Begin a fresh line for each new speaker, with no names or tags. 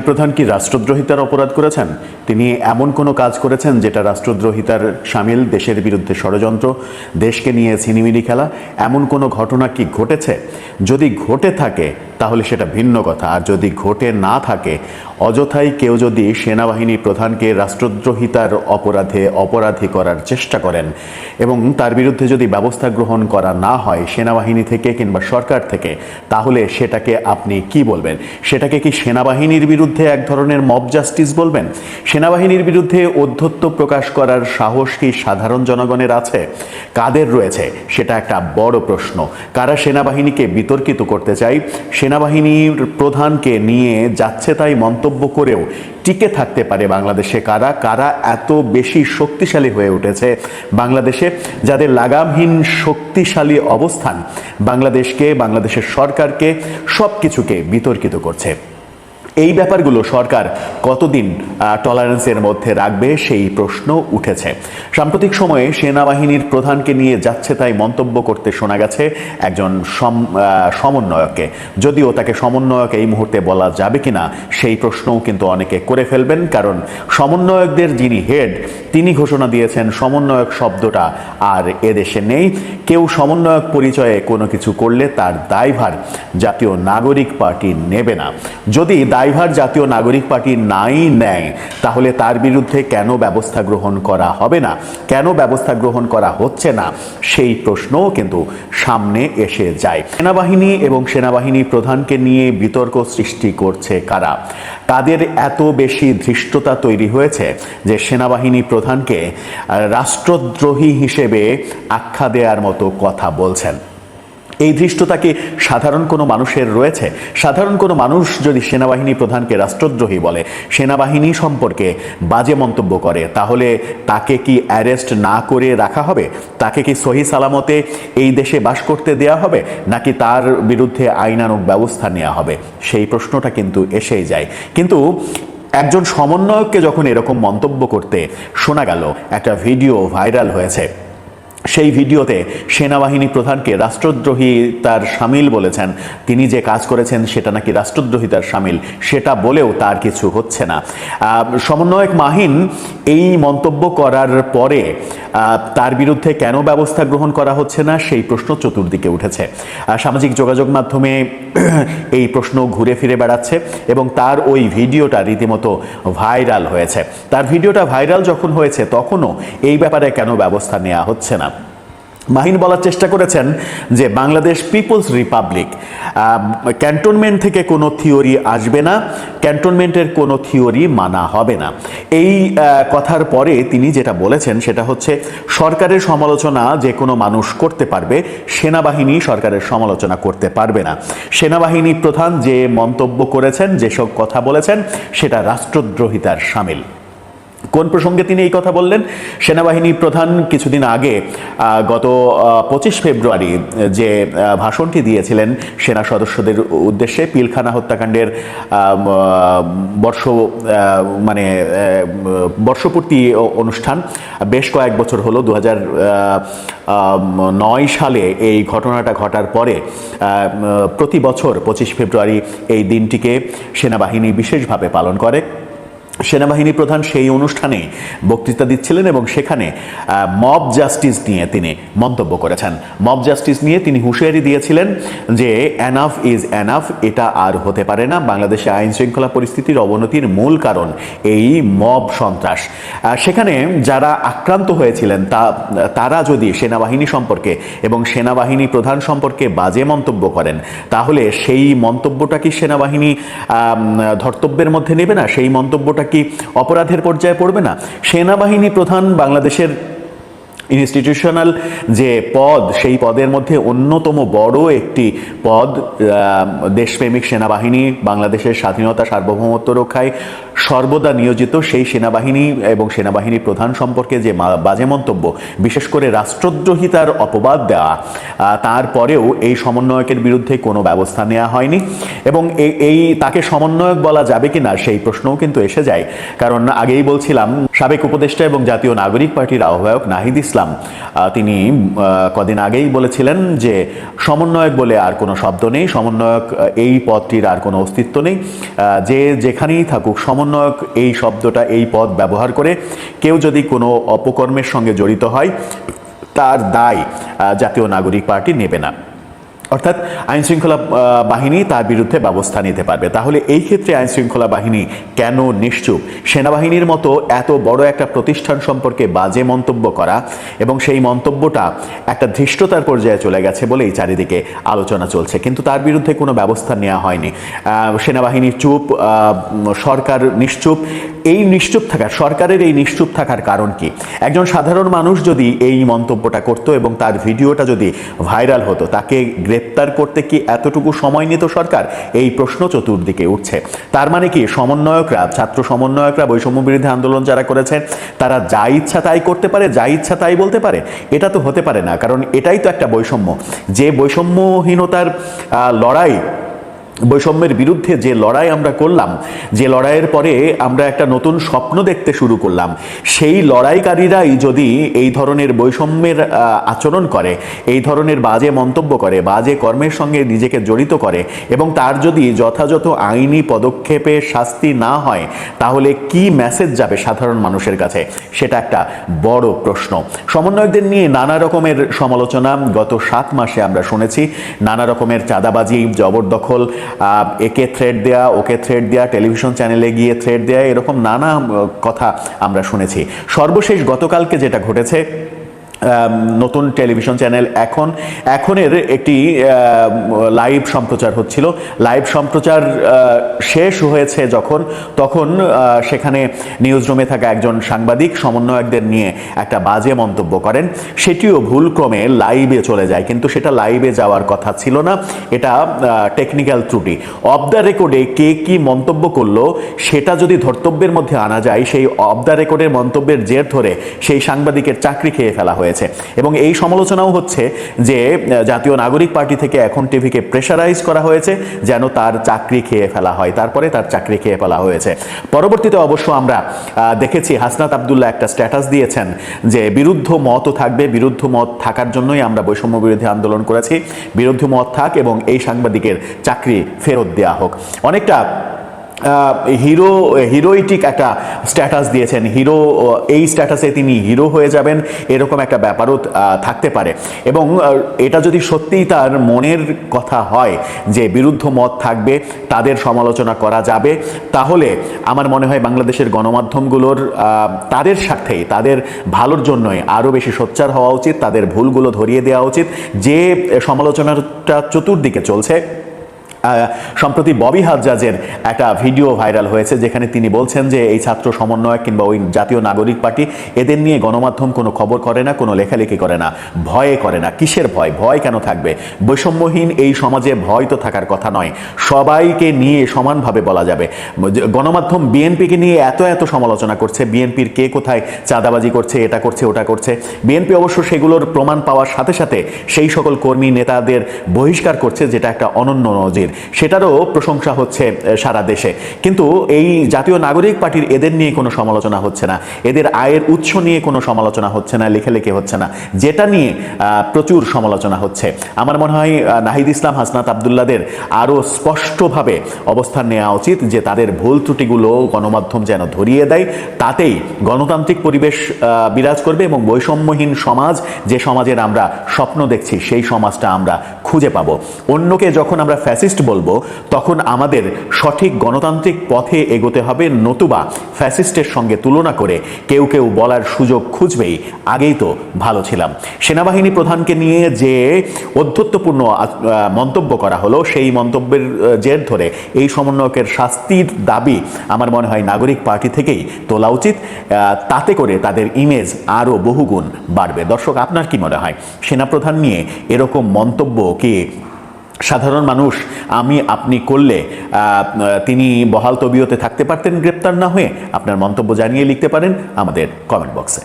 প্রধান কি রাষ্ট্রদ্রোহিতার অপরাধ করেছেন? তিনি এমন কোনো কাজ করেছেন যেটা রাষ্ট্রদ্রোহিতার সামিল দেশের বিরুদ্ধে ষড়যন্ত্র, দেশকে নিয়ে সিনিমিনি খেলা, এমন কোনো ঘটনা কি ঘটেছে? যদি ঘটে থাকে তাহলে সেটা ভিন্ন কথা। আর যদি ঘটে না থাকে, অযথাই কেউ যদি সেনাবাহিনী প্রধানকে রাষ্ট্রদ্রোহিতার অপরাধে অপরাধী করার চেষ্টা করেন এবং তার বিরুদ্ধে যদি ব্যবস্থা গ্রহণ করা না হয় সেনাবাহিনী থেকে কিংবা সরকার থেকে, তাহলে সেটাকে আপনি কি বলবেন? সেটাকে কি সেনাবাহিনীর বিরুদ্ধে এক ধরনের মব জাস্টিস বলবেন? সেনাবাহিনীর বিরুদ্ধে অধ্যত্ব প্রকাশ করার সাহস কি সাধারণ জনগণের আছে? কাদের রয়েছে? সেটা একটা বড় প্রশ্ন। কারা সেনাবাহিনীকে বিতর্কিত করতে চাই সেনাবাহিনীর প্রধানকে নিয়ে যাচ্ছে তাই মন্তব্য করেও টিকে থাকতে পারে বাংলাদেশে কারা কারা এত বেশি শক্তিশালী হয়ে উঠেছে বাংলাদেশে, যাদের লাগামহীন শক্তিশালী অবস্থান বাংলাদেশকে, বাংলাদেশের সরকারকে সব কিছুকে বিতর্কিত করছে। এই ব্যাপারগুলো সরকার কতদিন টলারেন্সের মধ্যে রাখবে সেই প্রশ্ন উঠেছে। সাম্প্রতিক সময়ে সেনাবাহিনীর প্রধানকে নিয়ে যাচ্ছে তাই মন্তব্য করতে শোনা গেছে একজন সম- সমন্বয়ককে। যদিও তাকে সমন্বয়ক এই মুহূর্তে বলা যাবে কিনা সেই প্রশ্নও কিন্তু অনেকে করে ফেলবেন, কারণ সমন্বয়কদের যিনি হেড তিনি ঘোষণা দিয়েছেন সমন্বয়ক শব্দটা আর এদেশে নেই। কেউ সমন্বয়ক পরিচয়ে কোনো কিছু করলে তার দায়ভার জাতীয় নাগরিক পার্টি নেবে না। যদি দায়ভার জাতীয় নাগরিক পার্টি নাই নেয়, তাহলে তার বিরুদ্ধে কেন ব্যবস্থা গ্রহণ করা হবে না? কেন ব্যবস্থা গ্রহণ করা হচ্ছে না? সেই প্রশ্নও কিন্তু সামনে এসে যায়। সেনাবাহিনী এবং সেনাবাহিনী প্রধানকে নিয়ে বিতর্ক সৃষ্টি করছে কারা? কাদের এত বেশি ধৃষ্টতা তৈরি হয়েছে যে সেনাবাহিনী প্রধানকে রাষ্ট্রদ্রোহী হিসেবে আখ্যা দেওয়ার মতো কথা বলছেন। এই ধৃষ্টতা কি সাধারণ কোনো মানুষের রয়েছে? সাধারণ কোনো মানুষ যদি সেনাবাহিনী প্রধানকে রাষ্ট্রদ্রোহী বলে, সেনাবাহিনী সম্পর্কে বাজে মন্তব্য করে, তাহলে তাকে কি অ্যারেস্ট না করে রাখা হবে? তাকে কি সহি সালামতে এই দেশে বাস করতে দেয়া হবে? নাকি তার বিরুদ্ধে আইনানুগ ব্যবস্থা নেওয়া হবে? সেই প্রশ্নটা কিন্তু এসেই যায়। কিন্তু একজন সমন্বয়ককে যখন এরকম মন্তব্য করতে শোনা গেল, একটা ভিডিও ভাইরাল হয়েছে। সেই ভিডিওতে সেনাবাহিনী প্রধানকে রাষ্ট্রদ্রোহী তার সামিল বলেছেন। তিনি যে কাজ করেছেন, সেটা নাকি রাষ্ট্রদ্রোহিতার সামিল, সেটা বলেও তার কিছু হচ্ছে না। সমন্বয়ক মাহিন এই মন্তব্য করার পরে তার বিরুদ্ধে কেন ব্যবস্থা গ্রহণ করা হচ্ছে না, সেই প্রশ্ন চতুর্দিকে উঠেছে। সামাজিক যোগাযোগ মাধ্যমে এই প্রশ্ন ঘুরে ফিরে বেড়াচ্ছে এবং তার ওই ভিডিওটা রীতিমতো ভাইরাল হয়েছে। তার ভিডিওটা ভাইরাল যখন হয়েছে, তখনও এই ব্যাপারে কেন ব্যবস্থা নেওয়া হচ্ছে না? মাহিন বলার চেষ্টা করেছেন যে বাংলাদেশ পিপলস রিপাবলিক ক্যান্টনমেন্ট থেকে কোনো থিওরি আসবে না, ক্যান্টনমেন্টের কোনো থিওরি মানা হবে না। এই কথার পরে তিনি যেটা বলেছেন সেটা হচ্ছে, সরকারের সমালোচনা যে কোনো মানুষ করতে পারবে, সেনাবাহিনী সরকারের সমালোচনা করতে পারবে না। সেনাবাহিনী প্রধান যে মন্তব্য করেছেন, যেসব কথা বলেছেন, সেটা রাষ্ট্রদ্রোহিতার সামিল। কোন প্রসঙ্গে তিনি এই কথা বললেন? সেনাবাহিনী প্রধান কিছুদিন আগে গত পঁচিশ ফেব্রুয়ারি যে ভাষণটি দিয়েছিলেন সেনা সদস্যদের উদ্দেশ্যে পিলখানা হত্যাকাণ্ডের বর্ষ মানে বর্ষপূর্তি অনুষ্ঠান বেশ কয়েক বছর হলো। দু নয় সালে এই ঘটনাটা ঘটার পরে প্রতি বছর পঁচিশ ফেব্রুয়ারি এই দিনটিকে সেনাবাহিনী বিশেষভাবে পালন করে। সেনাবাহিনী প্রধান সেই অনুষ্ঠানে বক্তৃতা দিচ্ছিলেন এবং সেখানে মব জাস্টিস নিয়ে তিনি মন্তব্য করেছেন। মব জাস্টিস নিয়ে তিনি হুঁশিয়ারি দিয়েছিলেন যে অ্যানাফ ইজ অ্যানাফ এটা আর হতে পারে না। বাংলাদেশে আইন শৃঙ্খলা পরিস্থিতির অবনতির মূল কারণ এই মব সন্ত্রাস। সেখানে যারা আক্রান্ত হয়েছিলেন, তা, তারা যদি সেনাবাহিনী সম্পর্কে এবং সেনাবাহিনী প্রধান সম্পর্কে বাজে মন্তব্য করেন, তাহলে সেই মন্তব্যটা কি সেনাবাহিনী ধর্তব্যের মধ্যে নেবে না? সেই মন্তব্যটা কি অপরাধের পর্যায়ে পড়বে না? সেনাবাহিনী প্রধান বাংলাদেশের ইনস্টিটিউশনাল যে পদ, সেই পদের মধ্যে অন্যতম বড় একটি পদ দেশপ্রেমিক সেনাবাহিনী, বাংলাদেশের স্বাধীনতা সার্বভৌমত্ব রক্ষায় সর্বদা নিয়োজিত সেই সেনাবাহিনী এবং সেনাবাহিনী প্রধান সম্পর্কে যে বাজে মন্তব্য, বিশেষ করে রাষ্ট্রদ্রোহিতার অপবাদ দেওয়া তারপরেও এই সমন্বয়কের বিরুদ্ধে কোনো ব্যবস্থা নেওয়া হয়নি এবং এই তাকে সমন্বয়ক বলা যাবে কিনা সেই প্রশ্নও কিন্তু এসে যায়। কারণ আগেই বলছিলাম, সাবেক উপদেষ্টা এবং জাতীয় নাগরিক পার্টির আহ্বায়ক নাহিদ ইসলাম ইসলাম। তিনি কদিন আগেই বলেছিলেন যে, সমন্বয়ক বলে আর কোনো শব্দ নেই, সমন্বয়ক এই পদটির আর কোনো অস্তিত্ব নেই। যে যেখানেই থাকুক, সমন্বয়ক এই শব্দটা, এই পদ ব্যবহার করে কেউ যদি কোনো অপকর্মের সঙ্গে জড়িত হয়, তার দায় জাতীয় নাগরিক পার্টি নেবে না। অর্থাৎ আইন শৃঙ্খলা বাহিনী তার বিরুদ্ধে ব্যবস্থা নিতে পারবে। তাহলে এই ক্ষেত্রে আইন শৃঙ্খলা বাহিনী কেন নিশ্চুপ? সেনাবাহিনীর মতো এত বড় একটা প্রতিষ্ঠান সম্পর্কে বাজে মন্তব্য করা এবং সেই মন্তব্যটা একটা ধৃষ্টতার পর্যায়ে চলে গেছে বলেই চারিদিকে আলোচনা চলছে। কিন্তু তার বিরুদ্ধে কোনো ব্যবস্থা নেওয়া হয়নি। সেনাবাহিনী চুপ সরকার নিশ্চুপ। এই নিশ্চুপ থাকার, সরকারের এই নিশ্চুপ থাকার কারণ কি? একজন সাধারণ মানুষ যদি এই মন্তব্যটা করতো এবং তার ভিডিওটা যদি ভাইরাল হতো, তাকে গ্রেপ্তার করতে কি এতটুকু সময় নিত সরকার? এই প্রশ্ন চতুর্দিকে উঠছে। তার মানে কি সমন্বয়করা, ছাত্র সমন্বয়করা, বৈষম্য বিরোধী আন্দোলন যারা করেছেন, তারা যা ইচ্ছা তাই করতে পারে, যা ইচ্ছা তাই বলতে পারে? এটা তো হতে পারে না, কারণ এটাই তো একটা বৈষম্য। যে বৈষম্যহীনতার লড়াই বৈষম্যের বিরুদ্ধে যে লড়াই আমরা করলাম, যে লড়াইয়ের পরে আমরা একটা নতুন স্বপ্ন দেখতে শুরু করলাম, সেই লড়াইকারীরাই যদি এই ধরনের বৈষম্যের আচরণ করে, এই ধরনের বাজে মন্তব্য করে, বাজে কর্মের সঙ্গে নিজেকে জড়িত করে এবং তার যদি যথাযথ আইনি পদক্ষেপে শাস্তি না হয়, তাহলে কি মেসেজ যাবে সাধারণ মানুষের কাছে? সেটা একটা বড় প্রশ্ন। সমন্বয়কদের নিয়ে নানা রকমের সমালোচনা গত সাত মাসে আমরা শুনেছি। নানা রকমের চাঁদাবাজি, জবরদখল একে থ্রেড দেয়া, ওকে থ্রেড দেয়া টেলিভিশন চ্যানেলে গিয়ে থ্রেড দেয়া, এরকম নানা কথা আমরা শুনেছি। সর্বশেষ গতকালকে যেটা ঘটেছে নতুন টেলিভিশন চ্যানেল এখন, এখনের একটি লাইভ সম্প্রচার হচ্ছিল। লাইভ সম্প্রচার শেষ হয়েছে যখন, তখন সেখানে নিউজ রুমে থাকা একজন সাংবাদিক সমন্বয়কদের নিয়ে একটা বাজে মন্তব্য করেন। সেটিও ভুলক্রমে লাইভে চলে যায়, কিন্তু সেটা লাইভে যাওয়ার কথা ছিল না। এটা টেকনিক্যাল ত্রুটি। অফ দ্য রেকর্ডে কে কি মন্তব্য করল, সেটা যদি ধর্তব্যের মধ্যে আনা যায়, সেই অফ দ্য রেকর্ডের মন্তব্যের জের ধরে সেই সাংবাদিকের চাকরি খেয়ে ফেলা হয়েছে। এবং এই সমালোচনাও হচ্ছে যে জাতীয় নাগরিক পার্টি থেকে এখন টিভিকে প্রেশারাইজ করা হয়েছে যেন তার চাকরি খেয়ে ফেলা হয়। তারপরে তার চাকরি খেয়ে ফেলা হয়েছে। পরবর্তীতে অবশ্য আমরা দেখেছি হাসনাত আবদুল্লাহ একটা স্ট্যাটাস দিয়েছেন যে, বিরুদ্ধ মতও থাকবে। বিরুদ্ধ মত থাকার জন্যই আমরা বৈষম্য বিরোধী আন্দোলন করেছি। বিরুদ্ধ মত থাক এবং এই সাংবাদিকের চাকরি ফেরত দেওয়া হোক। অনেকটা হিরো, হিরোইটিক একটা স্ট্যাটাস দিয়েছেন। হিরো এই স্ট্যাটাসে তিনি হিরো হয়ে যাবেন, এরকম একটা ব্যাপারও থাকতে পারে। এবং এটা যদি সত্যিই তার মনের কথা হয় যে বিরুদ্ধ মত থাকবে, তাদের সমালোচনা করা যাবে, তাহলে আমার মনে হয় বাংলাদেশের গণমাধ্যমগুলোর তাদের স্বার্থেই, তাদের ভালোর জন্যই আরও বেশি সোচ্চার হওয়া উচিত, তাদের ভুলগুলো ধরিয়ে দেওয়া উচিত। যে সমালোচনাটা চতুর্দিকে চলছে সম্প্রতি ববি হাজ্জাজের একটা ভিডিও ভাইরাল হয়েছে, যেখানে তিনি বলছেন যে এই ছাত্র সমন্বয় কিংবা ওই জাতীয় নাগরিক পার্টি এদের নিয়ে গণমাধ্যম কোনো খবর করে না, কোনো লেখালেখি করে না, ভয়ে করে না। কিসের ভয়? ভয় কেন থাকবে? বৈষম্যহীন এই সমাজে ভয় তো থাকার কথা নয়, সবাইকে নিয়ে সমানভাবে বলা যাবে। গণমাধ্যম বিএনপিকে নিয়ে এত এত সমালোচনা করছে, বিএনপির কে কোথায় চাঁদাবাজি করছে, এটা করছে, ওটা করছে। বিএনপি অবশ্য সেগুলোর প্রমাণ পাওয়ার সাথে সাথে সেই সকল কর্মী নেতাদের বহিষ্কার করছে, যেটা একটা অনন্য নজির। সেটারও প্রশংসা হচ্ছে সারা দেশে। কিন্তু এই জাতীয় নাগরিক পার্টির এদের নিয়ে কোনো সমালোচনা হচ্ছে না। এদের আয়ের উৎস নিয়ে কোনো সমালোচনা হচ্ছে না, লেখালেখি হচ্ছে না। যেটা নিয়ে প্রচুর সমালোচনা হচ্ছে। আমার মনে হয় নাহিদ ইসলাম, হাসনাত আবদুল্লাদের আরও স্পষ্টভাবে অবস্থান নেওয়া উচিত যে তাদের ভুল ত্রুটিগুলো গণমাধ্যম যেন ধরিয়ে দেয়, তাতেই গণতান্ত্রিক পরিবেশ বিরাজ করবে এবং বৈষম্যহীন সমাজ, যে সমাজের আমরা স্বপ্ন দেখছি, সেই সমাজটা আমরা খুঁজে পাবো। অন্যকে যখন আমরা ফ্যাসিস্ট বলব, তখন আমাদের সঠিক গণতান্ত্রিক পথে এগোতে হবে। নতুবা ফ্যাসিস্টের সঙ্গে তুলনা করে কেউ কেউ বলার সুযোগ খুঁজবেই। আগেই তো ভালো ছিলাম। সেনাবাহিনী প্রধানকে নিয়ে যে অধ্যত্বপূর্ণ মন্তব্য করা হলো, সেই মন্তব্যের জের ধরে এই সমন্বয়কের শাস্তির দাবি আমার মনে হয় নাগরিক পার্টি থেকেই তোলা উচিত। তাতে করে তাদের ইমেজ আরও বহুগুণ বাড়বে। দর্শক, আপনার কি মনে হয়? সেনাপ্রধান নিয়ে এরকম মন্তব্য কি সাধারণ মানুষ, আমি, আপনি করলে তিনি বহাল তবিয়তে থাকতে পারতেন, গ্রেপ্তার না হয়ে, আপনার মন্তব্য জানিয়ে লিখতে পারেন আমাদের কমেন্ট বক্সে